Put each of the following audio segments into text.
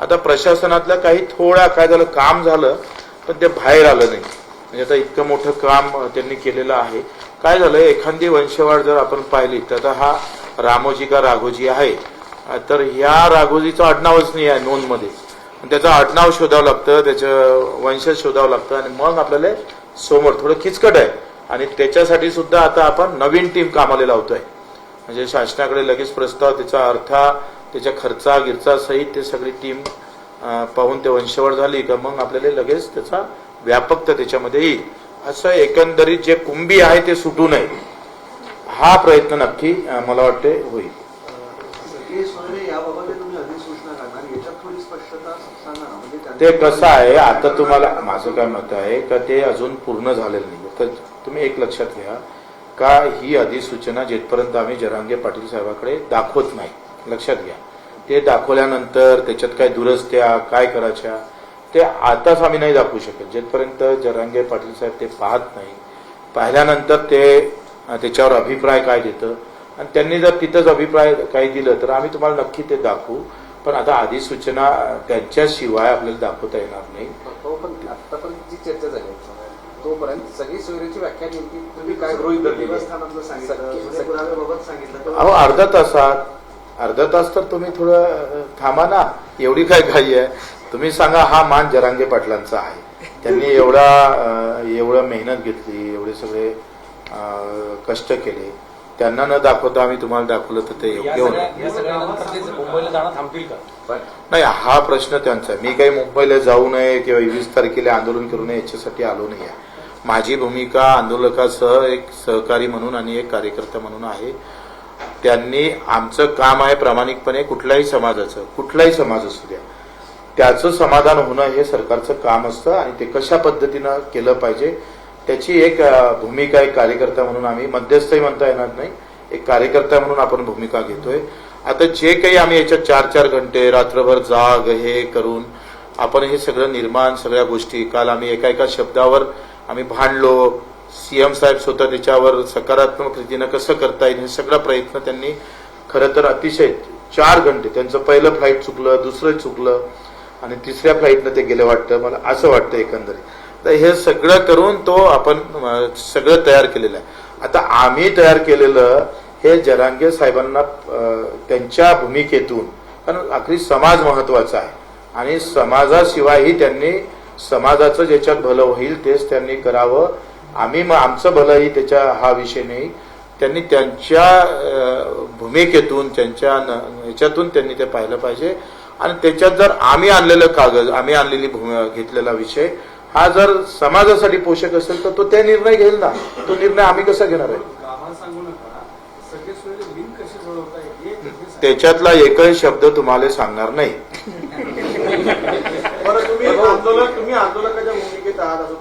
आता प्रशासनातलं काही थोडा काय झालं काम झालं पण ते बाहेर आलं नाही. म्हणजे आता इतकं मोठं काम त्यांनी केलेलं आहे. काय झालं एखादी वंशवाढ जर आपण पाहिली तर आता हा रामोजी का राघोजी आहे तर ह्या राघोजीचं आडनावच नाही आहे नोंदमध्ये. त्याचं आडनाव शोधावं लागतं त्याचं वंशज शोधावं लागतं आणि मग आपल्याला समोर थोडं किचकट आहे. आणि त्याच्यासाठी सुद्धा आता आपण नवीन टीम कामाला लावतोय. म्हणजे शासनाकडे लगेच प्रस्ताव त्याचा अर्था त्याच्या खर्चा गिरचा सहित ते सगळी टीम पाहून ते वंशवळ झाली का मग आपल्याला लगेच त्याचा व्यापकता त्याच्यामध्ये येईल. असं एकंदरीत जे कुंभी आहे ते सुटू नये. हा प्रयत्न नक्की मला वाटते होईल. ते कसं आहे आता तुम्हाला माझं काय मत आहे का ते अजून पूर्ण झालेलं नाही तर तुम्ही एक लक्षात घ्या का ही अधिसूचना जिथपर्यंत आम्ही जरांगे पाटील साहेबाकडे दाखवत नाही. लक्षात घ्या. ते दाखवल्यानंतर त्याच्यात काय दुरस्त्या काय करायच्या ते आताच आम्ही नाही दाखवू शकत. जिथपर्यंत जरांगे पाटील साहेब ते पाहत नाही पाहिल्यानंतर ते त्याच्यावर अभिप्राय काय देतं? आणि त्यांनी जर तिथंच अभिप्राय काही दिलं तर आम्ही तुम्हाला नक्की ते दाखवू. पण आता अधिसूचना अं, त्यांच्याशिवाय आपल्याला दाखवता येणार नाही. तो पण आतापर्यंत जी चर्चा झाली तोपर्यंत सगळी सोयरीची व्याख्या नेमकी तुम्ही काय गृहित अहो अर्धा तासात अर्धा तास तर तुम्ही थोडं थांबा ना. एवढी काय घाई आहे. तुम्ही सांगा हा मान जरांगे पाटलांचा आहे. त्यांनी एवढा एवढं मेहनत घेतली एवढे सगळे कष्ट केले. त्यांना न दाखवता आम्ही तुम्हाला दाखवलं तर ते योग्य होणार सगळ्या या सगळ्यानंतर ते मुंबईला जाणं थांबतील का? पण नाही हा प्रश्न त्यांचा आहे. मी काही मुंबईला जाऊ नये किंवा वीस तारखेला आंदोलन करू नये याच्यासाठी आलो नाही आहे. माझी भूमिका आंदोलकासह एक सहकारी म्हणून आणि एक कार्यकर्ता म्हणून आहे. त्यांनी आमचं काम आहे प्रामाणिकपणे कुठल्याही समाजाचं कुठलाही समाज असू द्या. त्याचं समाधान होणं हे सरकारचं काम असतं आणि ते कशा पद्धतीनं केलं पाहिजे त्याची एक भूमिका एक कार्यकर्ता म्हणून आम्ही मध्यस्थही म्हणता येणार नाही. एक कार्यकर्ता म्हणून आपण भूमिका घेतोय. आता जे काही आम्ही याच्यात चार चार घंटे रात्रभर जाग हे करून आपण हे सगळं निर्माण सगळ्या गोष्टी काल आम्ही एका एका शब्दावर आम्ही भांडलो सीएम साहेब स्वतः त्याच्यावर सकारात्मक रीतीनं कसं करता येईल हे सगळा प्रयत्न त्यांनी खरं तर अतिशय चार घंटे त्यांचं पहिलं फ्लाईट चुकलं दुसरं चुकलं आणि तिसऱ्या फ्लाईटनं ते गेलं वाटतं. मला असं वाटतं एकंदरीत. तर हे सगळं करून तो आपण सगळं तयार केलेलं आहे. आता आम्ही तयार केलेलं हे जरांगे साहेबांना त्यांच्या भूमिकेतून कारण आखरी समाज महत्त्वाचा आहे. आणि समाजाशिवायही त्यांनी समाजाचं ज्याच्यात भलं होईल तेच त्यांनी करावं आम्ही मग आमचं भलंही त्याच्या हा विषय नाही. त्यांनी त्यांच्या भूमिकेतून त्यांच्या न- ह्याच्यातून त्यांनी ते पाहिलं पाहिजे. आणि त्याच्यात जर आम्ही आणलेलं कागद आम्ही आणलेली भूमी घेतलेला विषय हा जर समाजासाठी पोषक असेल तर तो ते निर्णय घेईल ना. तो निर्णय आम्ही कसा घेणार आहे? त्याच्यातला एकही शब्द तुम्हाला सांगणार नाही. तुम्ही आंदोलक तुम्ही आंदोलकाच्या भूमिकेत आहात असं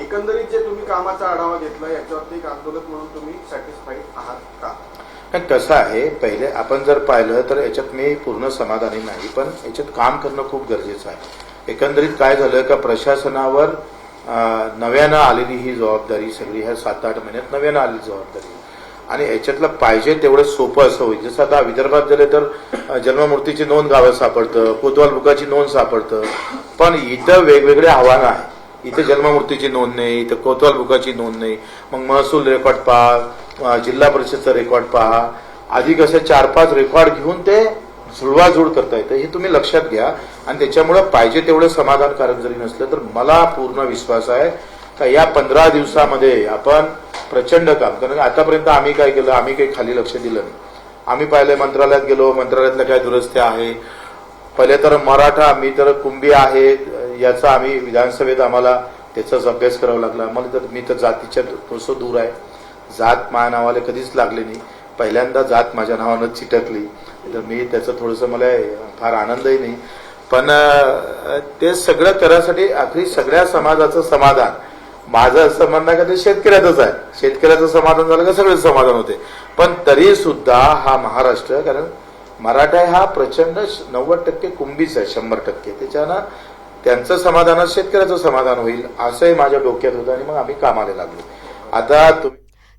एकंदरीत जे तुम्ही कामाचा आढावा घेतला याच्यावरती एक आंदोलक म्हणून तुम्ही सॅटिस्फाईड आहात का? पण कसं आहे पहिले आपण जर पाहिलं तर याच्यात मी पूर्ण समाधानी नाही पण याच्यात काम करणं खूप गरजेचं आहे. एकंदरीत काय झालं का प्रशासनावर नव्यानं आलेली ही जबाबदारी सगळी ह्या सात आठ महिन्यात नव्यानं आलेली जबाबदारी. आणि याच्यातलं पाहिजे तेवढं सोपं असं होईल. जसं आता विदर्भात गेले तर जन्ममूर्तीची नोंद गावात सापडतं कोतवाल बुकाची नोंद सापडतं. पण इथं वेगवेगळे आव्हानं आहे इथे जन्ममूर्तीची नोंद नाही इथं कोतवाल बुकाची नोंद नाही. मग महसूल रेकॉर्ड पहा जिल्हा परिषदचा रेकॉर्ड पहा. आधी असे चार पाच रेकॉर्ड घेऊन ते जुळवाजुळ करता येतं. हे तुम्ही लक्षात घ्या. आणि त्याच्यामुळे पाहिजे तेवढं समाधानकारक जरी नसलं तर मला पूर्ण विश्वास आहे का या पंधरा दिवसामध्ये आपण प्रचंड काम कारण आतापर्यंत आम्ही काय केलं? आम्ही काही खाली लक्ष दिलं नाही. आम्ही पाहिलं मंत्रालयात गेलो मंत्रालयातल्या काय दुरुस्त्या आहे. पहिले तर मराठा मी तर कुंभी आहे. याचा आम्ही विधानसभेत आम्हाला त्याचाच अभ्यास करावा लागला. मला तर मी तर जातीच्या थोडंसं दूर आहे. जात माझ्या नावाला कधीच लागले नाही. पहिल्यांदा जात माझ्या नावानं चिटकली. तर मी त्याचं थोडंसं मला फार आनंदही नाही. पण ते सगळं करायसाठी आखरी सगळ्या समाजाचं समाधान. माझं असं म्हणणं आहे का ते शेतकऱ्याचंच आहे. शेतकऱ्याचं समाधान झालं का सगळेच समाधान होते. पण तरी सुद्धा हा महाराष्ट्र कारण मराठा हा प्रचंड नव्वद टक्के कुंभीच आहे शंभर टक्के. त्याच्यानं त्यांचं समाधानात शेतकऱ्याचं समाधान होईल असंही माझ्या डोक्यात होतं आणि मग आम्ही कामाला लागलो. आता तुम्ही